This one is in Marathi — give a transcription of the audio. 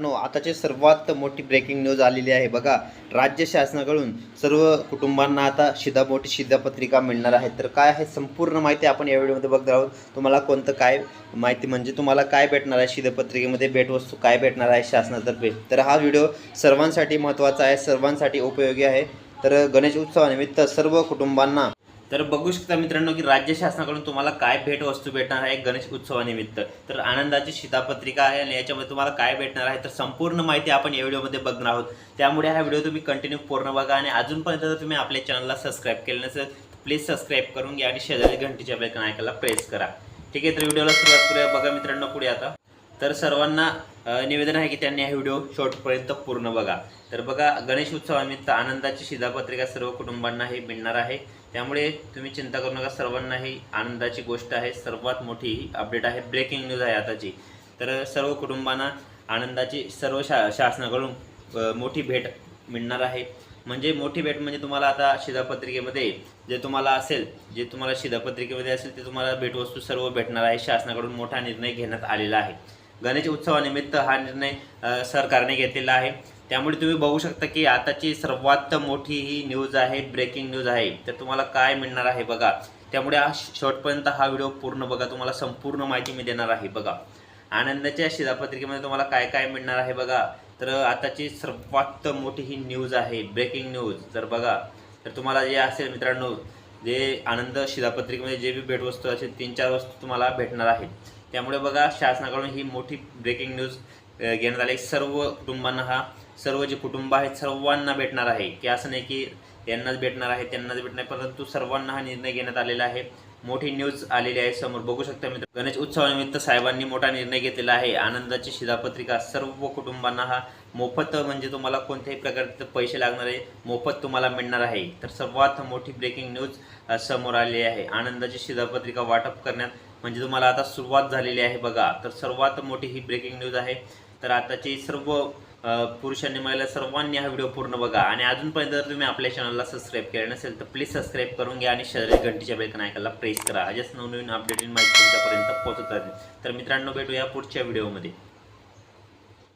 नो आताची सर्वात मोठी ब्रेकिंग न्यूज आलेली आहे. बघा राज्य शासनाकडून सर्व कुटुंबांना आता शिधा मोठी शिधापत्रिका मिळणार आहे तर काय आहे संपूर्ण माहिती आपण या व्हिडिओमध्ये बघणार आहोत. तुम्हाला कोणतं काय माहिती म्हणजे तुम्हाला काय भेटणार आहे शिधापत्रिकेमध्ये भेटवस्तू काय भेटणार आहे शासनातर्फे? तर हा व्हिडिओ सर्वांसाठी महत्त्वाचा आहे सर्वांसाठी उपयोगी आहे. तर गणेश उत्सवानिमित्त सर्व कुटुंबांना तर बघू शकता मित्रांनो की राज्य शासनाकडून तुम्हाला काय भेटवस्तू भेटणार आहे गणेश उत्सवानिमित्त. तर आनंदाची शिधापत्रिका आहे आणि याच्यामध्ये तुम्हाला काय भेटणार आहे तर संपूर्ण माहिती आपण या व्हिडिओमध्ये बघणार आहोत. त्यामुळे हा व्हिडिओ तुम्ही कंटिन्यू पूर्ण बघा आणि अजूनपर्यंत जर तुम्ही आपल्या चॅनलला सबस्क्राईब केलं नसेल प्लीज सबस्क्राईब करून घ्या आणि शेजारी घंटीच्या बेलकन ऐकायला प्रेस करा. ठीक आहे तर व्हिडिओला सुरुवात करूया. बघा मित्रांनो पुढे आता. तर सर्वांना निवेदन आहे की त्यांनी हा व्हिडिओ शेवटपर्यंत पूर्ण बघा. तर बघा गणेश उत्सवानिमित्त आनंदाची शिधापत्रिका सर्व कुटुंबांना हे मिळणार आहे. त्यामुळे तुम्ही चिंता करू नका सर्वांना ही आनंदाची गोष्ट आहे. सर्वात मोठी ही अपडेट आहे. ब्रेकिंग न्यूज आहे आताची. तर सर्व कुटुंबांना आनंदाची सर्व शा शासनाकडून मोठी भेट मिळणार आहे. म्हणजे मोठी भेट म्हणजे तुम्हाला आता शिधापत्रिकेमध्ये जे तुम्हाला असेल जे तुम्हाला शिधापत्रिकेमध्ये असेल ते तुम्हाला भेटवस्तू सर्व भेटणार आहे. शासनाकडून मोठा निर्णय घेण्यात आलेला आहे. गणेश उत्सवानिमित्त हा निर्णय सरकारने घेतलेला आहे. त्यामुळे तुम्ही बघू शकता की आताची सर्वात मोठी ही न्यूज आहे ब्रेकिंग न्यूज आहे. तर तुम्हाला काय मिळणार आहे बघा. त्यामुळे हा शेवटपर्यंत हा व्हिडिओ पूर्ण बघा. तुम्हाला संपूर्ण माहिती मी देणार आहे बघा. आनंदाच्या शिधापत्रिकेमध्ये तुम्हाला काय काय मिळणार आहे बघा. तर आताची सर्वात मोठी ही न्यूज आहे ब्रेकिंग न्यूज तर बघा तर तुम्हाला जे असेल मित्रांनो जे आनंद शिधापत्रिकेमध्ये जे बी भेटवस्तू असेल तीन चार वस्तू तुम्हाला भेटणार आहेत. त्यामुळे बघा शासनाकडून ही मोठी ब्रेकिंग न्यूज घेण्यात आली. सर्व कुटुंबांना हा सर्व जे कुटुंब आहेत सर्वांना भेटणार आहे. की असं नाही की यांनाच भेटणार आहे त्यांनाच भेटणार परंतु सर्वांना हा निर्णय घेण्यात आलेला आहे. मोठी न्यूज आलेली आहे समोर. बघू शकता मित्र गणेश उत्सवानिमित्त साहेबांनी मोठा निर्णय घेतलेला आहे. आनंदाची शिधापत्रिका सर्व कुटुंबांना हा मोफत म्हणजे तुम्हाला कोणत्याही प्रकारचे पैसे लागणार आहे मोफत तुम्हाला मिळणार आहे. तर सर्वात मोठी ब्रेकिंग न्यूज समोर आलेली आहे. आनंदाची शिधापत्रिका वाटप करण्यात म्हणजे तुम्हाला आता सुरुवात झालेली आहे बघा. तर सर्वात मोठी ही ब्रेकिंग न्यूज आहे. तर आताची सर्व पुरुषांनी महिला सर्वांनी हा व्हिडिओ पूर्ण बघा. आणि अजूनपर्यंत जर तुम्ही आपल्या चॅनलला सबस्क्राईब केलं नसेल तर प्लीज सबस्क्राईब करून घ्या आणि शरीर घंटीच्या बेलकन ऐकायला प्रेस करा. अशाच नवनवीन अपडेटेड माहिती तुमच्यापर्यंत पोहोचत राहते तर मित्रांनो भेटूया पुढच्या व्हिडिओमध्ये